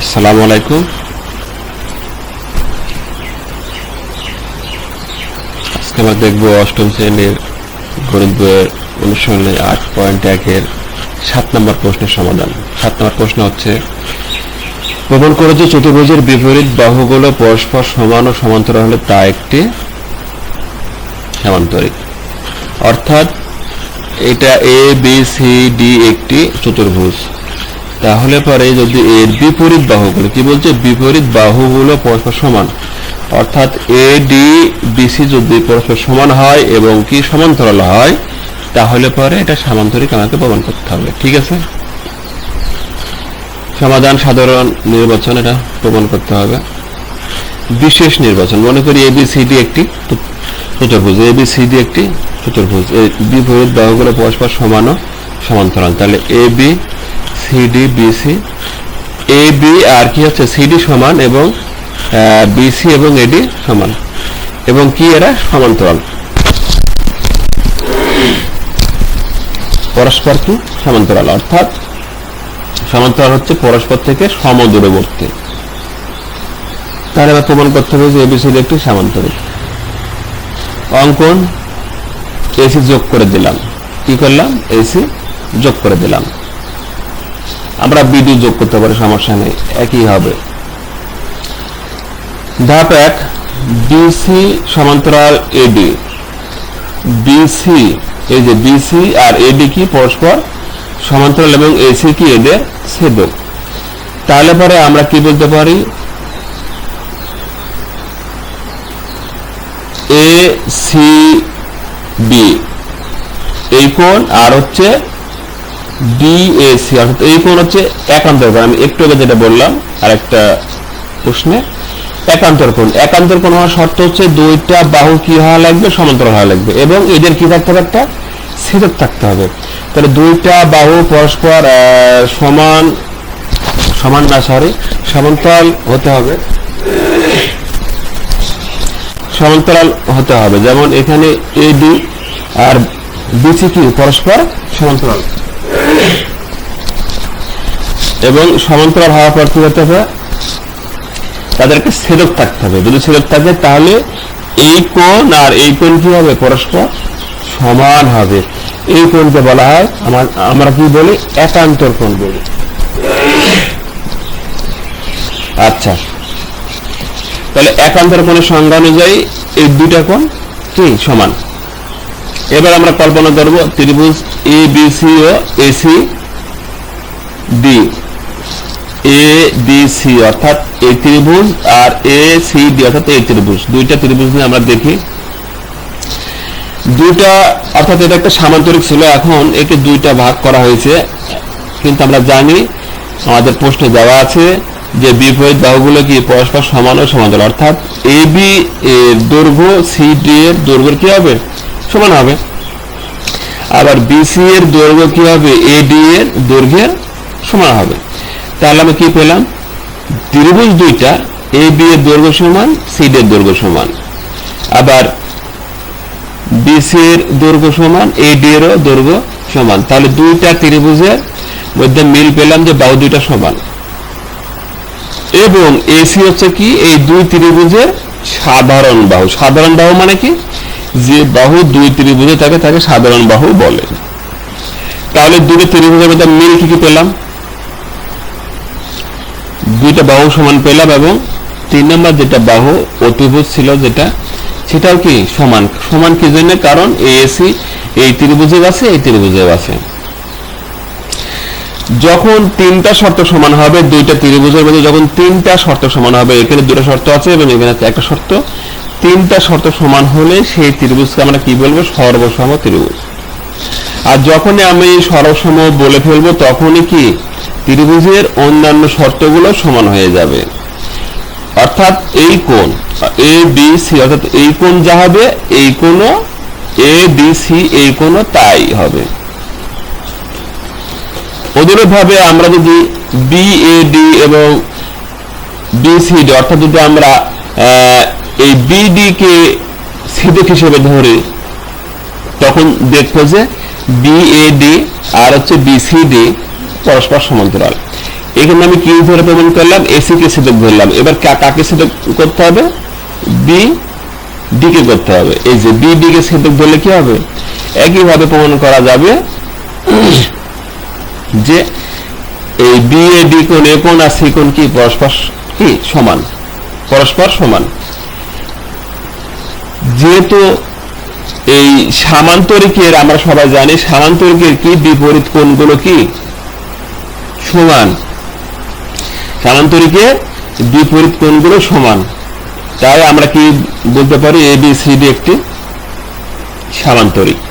আসসালামু আলাইকুম। আজকে আমরা দেখব অষ্টম শ্রেণির গণিত বইয়ের অনুসরণে আট পয়েন্ট একের সাত নম্বর প্রশ্নের সমাধান। সাত নম্বর প্রশ্ন হচ্ছে, প্রমাণ করে যে চতুর্ভুজের বিপরীত বাহুগুলো পরস্পর সমান ও সমান্তরাল হলে তা একটি সামান্তরিক। অর্থাৎ এটা এ বি সি ডি একটি চতুর্ভুজ। তাহলে পরে যদি এর বিপরীত বাহুগুলো, কি বলছে? বিপরীত বাহুগুলো পরস্পর সমান। অর্থাৎ এ ডি বিসি যদি পরস্পর সমান হয় এবং কি সমান্তরাল হয়, তাহলে পরে এটা সামান্তরিক আমাকে প্রমাণ করতে হবে, ঠিক আছে? সমাধান সাধারণ নির্বাচন এটা প্রমাণ করতে হবে। বিশেষ নির্বাচন, মনে করি এ বি সি ডি একটি চতুর্ভুজ এ বি সি ডি একটি চতুর্ভুজ। এই বিপরীত বাহুগুলো পরস্পর সমান ও সমান্তরাল। তাহলে A B CD BC A B আর কি হচ্ছে সিডি সমান এবং বিসি এবং এডি সমান। এবং কি এরা? সমান্তরাল। পরস্পর কি? সমান্তরাল। অর্থাৎ সমান্তরাল হচ্ছে পরস্পর থেকে সমদূরবর্তী। তাহলে এবার প্রমাণ করতে হবে যে এবিসিডি একটি সামান্তরিক। অঙ্কন এসি যোগ করে দিলাম। কি করলাম? এসি যোগ করে দিলাম। আমরা বিডি যোগ করতে পারি, সমস্যা নেই, একই হবে। ধাপ এক বিসি সমান্তরাল এডি বিসি এই যে বিসি আর এডি কি পরস্পর সমান্তরাল এবং এসি কি এদের ছেদক। তাহলে পরে আমরা কি বলতে পারি? এ সি বি এই কোণ আর হচ্ছে ডিএসি অর্থাৎ এই কোণ হচ্ছে একান্তর কোণ। আমি একটু আগে যেটা বললাম আর একটা প্রশ্নে। একান্তর কোণ। একান্তর কোণ হওয়ার শর্ত হচ্ছে দুইটা বাহু কি হওয়া লাগবে? সমান্তরাল হওয়া লাগবে। এবং এদের কি থাকতে হবে একটা? ছেদক থাকতে হবে। তাহলে দুইটা বাহু পরস্পর সমান সমান না সরি সমান্তরাল হতে হবে। সমান্তরাল হতে হবে। যেমন এখানে এডি আর বিসি কি? পরস্পর সমান্তরাল। এবং সমান্তরাল হওয়ার পর কি হতে হবে? তাদেরকে ছেদক থাকতে হবে। যদি ছেদক থাকে, তাহলে এই কোণ আর এই কোণ কি হবে? পরস্পর সমান হবে। এই কোণকে বলা হয়, আমার, আমরা কি বলি? একান্তর কোণ বলি। আচ্ছা। তাহলে একান্তর কোণের সংজ্ঞা অনুযায়ী এই দুইটা কোণ কি? সমান। এবার আমরা কল্পনা করব ত্রিভুজ A B C O AC D A B C অর্থাৎ এই ত্রিভুজ আর এ সি ডি অর্থাৎ এই ত্রিভুজ। দুইটা ত্রিভুজ নিয়ে আমরা দেখি। দুইটা, অর্থাৎ এটা একটা সামান্তরিক ছিল, এখন একে দুইটা ভাগ করা হয়েছে। কিন্তু আমরা জানি, আমাদের প্রশ্নে দেওয়া আছে যে বিপরীত বাহুগুলো কি পরস্পর সমান ও সমান্তরাল? অর্থাৎ এ বি এর দৈর্ঘ্য সি ডি এর দৈর্ঘ্য কি হবে? সমান হবে। আবার বিসি এর দৈর্ঘ্য কি হবে? এডি এর দৈর্ঘ্যের সমান হবে। তাহলে আমি কি পেলাম? ত্রিভুজ দুইটা এ বি এর দৈর্ঘ্য সমান সি এর দৈর্ঘ্য সমান। আবার বিসি এর দৈর্ঘ্য সমান এডি এরও দৈর্ঘ্য সমান। তাহলে দুইটা ত্রিভুজের মধ্যে মিল পেলাম যে বাহু দুইটা সমান। এবং এসি হচ্ছে কি? এই দুই ত্রিভুজের সাধারণ বাহু। সাধারণ বাহু মানে কি? যে বাহু দুই ত্রিভুজে থাকে, তাকে সাধারণ বাহু বলে। তাহলে দুটো ত্রিভুজের মধ্যে মিল কি কি পেলাম? দুইটা বাহু সমান পেলাম এবং তিন নম্বর যেটা বাহু অতিভুজ ছিল যেটা, সেটাও কি সমান? সমান কি জন্য? কারণ এসি এই ত্রিভুজেও আছে, এই ত্রিভুজেও আছে। যখন তিনটা শর্ত সমান হবে, দুইটা ত্রিভুজের মধ্যে যখন তিনটা শর্ত সমান হবে, এখানে দুটো শর্ত আছে এবং এখানে একটা শর্ত তিনটা শর্ত সমান হলে সেই ত্রিভুজকে আমরা কি বলব? সর্বসম ত্রিভুজ। আর যখনই আমি সর্বসম বলে ফেলব, তখনই কি? ত্রিভুজের অন্যান্য শর্তগুলো সমান হয়ে যাবে। অর্থাৎ এই কোণ, এ, বি, সি, অর্থাৎ এই কোণ যা হবে, এই কোণও এ, বি, সি, এই কোণও তাই হবে। ভাবে আমরা যদি বি, এ, ডি এবং বিসিডি অর্থাৎ যদি আমরা এই বিডি কে সিডেক হিসেবে ধরে, তখন দেখব যে বিএডি আর হচ্ছে বিসিডি পরস্পর সমান্তরাল। এখানে আমি কি ধরে প্রমাণ করলাম? এসি কে ছেদক ধরলাম। এবার কাকে ছেদক করতে হবে? বি ডি কে করতে হবে। এই যে বি ডি কে ছেদক ধরলে কি হবে? একইভাবে প্রমাণ করা যাবে যে এই বি এ ডি কোণ এ কোণ আর সি কোণ কি? পরস্পর কি? সমান। পরস্পর সমান। যেহেতু এই সামান্তরিকের, আমরা সবাই জানি সামান্তরিকের কি বিপরীত কোণগুলো কি? সমান। সামান্তরিকের বিপরীত কোণগুলো সমান। তাই আমরা কি বলতে পারি? এ বি সি ডি একটি সামান্তরিক।